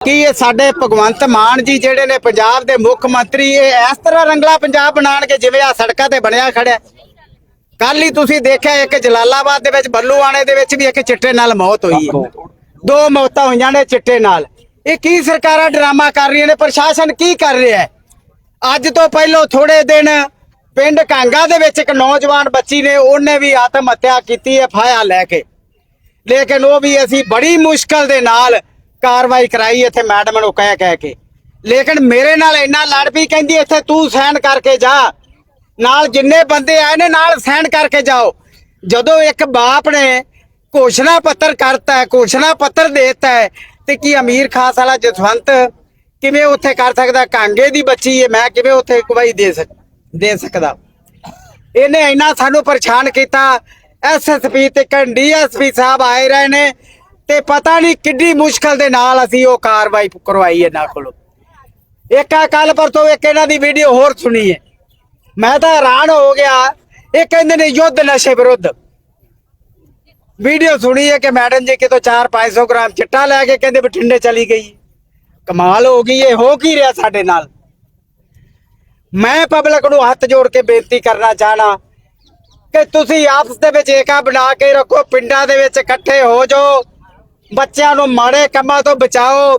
ਕੀ ਇਹ ਸਾਡੇ ਭਗਵੰਤ ਮਾਨ ਜੀ ਜਿਹੜੇ ਨੇ ਪੰਜਾਬ ਦੇ ਮੁੱਖ ਮੰਤਰੀ, ਇਹ ਇਸ ਤਰ੍ਹਾਂ ਰੰਗਲਾ ਪੰਜਾਬ ਬਣਾਣਗੇ ਜਿਵੇਂ ਆ ਸੜਕਾਂ ਤੇ ਬਣਿਆ ਖੜਿਆ ਕੱਲ ਹੀ ਤੁਸੀਂ ਦੇਖਿਆ ਇੱਕ ਜਲਾਲਾਬਾਦ ਦੇ ਵਿੱਚ, ਬੱਲੂਆਣੇ ਦੇ ਵਿੱਚ ਵੀ ਇੱਕ ਚਿੱਟੇ ਨਾਲ ਮੌਤ ਹੋਈ ਹੈ। ਦੋ ਮੌਤਾਂ ਹੋਈਆਂ ਨੇ ਚਿੱਟੇ ਨਾਲ। ਇਹ ਕੀ ਸਰਕਾਰਾਂ ਡਰਾਮਾ ਕਰ ਰਹੀਆਂ ਨੇ? ਪ੍ਰਸ਼ਾਸਨ ਕੀ ਕਰ ਰਿਹਾ ਹੈ? ਅੱਜ ਤੋਂ ਪਹਿਲਾਂ ਥੋੜੇ ਦਿਨ ਪਿੰਡ ਕਾਂਗਾ ਦੇ ਵਿੱਚ ਇੱਕ ਨੌਜਵਾਨ ਬੱਚੀ ਨੇ, ਉਹਨੇ ਵੀ ਆਤਮ ਹੱਤਿਆ ਕੀਤੀ ਹੈ, ਫਾਇਆ ਲੈ ਕੇ। ਲੇਕਿਨ ਉਹ ਵੀ ਅਸੀਂ ਬੜੀ ਮੁਸ਼ਕਲ ਦੇ ਨਾਲ ਕਾਰਵਾਈ ਕਰਾਈ ਇੱਥੇ ਮੈਡਮ ਨੂੰ ਕਹਿ ਕਹਿ ਕੇ। ਲੇਕਿਨ ਮੇਰੇ ਨਾਲ ਇੰਨਾ ਲੜ ਪਈ ਕਹਿੰਦੀ, ਇੱਥੇ ਤੂੰ ਸਾਈਨ ਕਰਕੇ ਜਾ। ਨਾਲ ਜਿੰਨੇ ਬੰਦੇ ਆਏ ਨੇ, ਨਾਲ ਸਾਈਨ ਕਰਕੇ ਜਾਓ। ਜਦੋਂ ਇੱਕ ਬਾਪ ਨੇ ਘੋਸ਼ਣਾ ਪੱਤਰ ਕਰਤਾ ਘੋਸ਼ਣਾ ਪੱਤਰ ਦੇਤਾ ਹੈ, ਤੇ ਕੀ ਅਮੀਰ ਖਾਸ ਵਾਲਾ ਜਸਵੰਤ ਕਿਵੇਂ ਉੱਥੇ ਕਰ ਸਕਦਾ? ਕਾਂਗੇ ਦੀ ਬੱਚੀ ਹੈ, ਮੈਂ ਕਿਵੇਂ ਉੱਥੇ ਗਵਾਹੀ ਦੇ ਸਕ, ਦੇ ਸਕਦਾ? ਇਹਨੇ ਇੰਨਾ ਸਾਨੂੰ ਪਰੇਸ਼ਾਨ ਕੀਤਾ। ਐਸਐਸਪੀ ਤੇ ਡੀਐਸਪੀ ਸਾਹਿਬ ਆਏ ਰਹੇ ਨੇ। ਤੇ ਪਤਾ ਨਹੀਂ ਕਿੱਡੀ ਮੁਸ਼ਕਲ ਦੇ ਨਾਲ ਅਸੀਂ ਉਹ ਕਾਰਵਾਈ ਕਰਵਾਈ ਇਹਨਾਂ ਕੋਲੋਂ। ਇੱਕ ਆ ਕੱਲ ਪਰਸੋਂ ਇੱਕ ਇਹਨਾਂ ਦੀ ਵੀਡੀਓ ਹੋਰ ਸੁਣੀ ਹੈ। ਮੈਂ ਤਾਂ ਹੈਰਾਨ ਹੋ ਗਿਆ। ਇਹ ਕਹਿੰਦੇ ਨੇ ਯੁੱਧ ਨਸ਼ੇ ਵਿਰੁੱਧ। ਵੀਡੀਓ ਸੁਣੀ ਹੈ ਕਿ ਮੈਡਮ ਜੀ ਕਿਤੋਂ 4-500 ਗ੍ਰਾਮ ਚਿੱਟਾ ਲੈ ਕੇ ਕਹਿੰਦੇ ਬਠਿੰਡੇ ਚਲੀ ਗਈ। ਕਮਾਲ ਹੋ ਗਈ ਇਹ, ਹੋ ਕੀ ਰਿਹਾ ਸਾਡੇ ਨਾਲ? ਮੈਂ ਪਬਲਿਕ ਨੂੰ ਹੱਥ ਜੋੜ ਕੇ ਬੇਨਤੀ ਕਰਨਾ ਚਾਹਣਾ ਕਿ ਤੁਸੀਂ ਆਪਸ ਦੇ ਵਿੱਚ ਏਕਾ ਬਣਾ ਕੇ ਰੱਖੋ, ਪਿੰਡਾਂ ਦੇ ਵਿੱਚ ਇਕੱਠੇ ਹੋ ਜਾਓ। ਬੱਚਿਆਂ ਨੂੰ ਮਾੜੇ ਕੰਮਾਂ ਤੋਂ ਬਚਾਓ।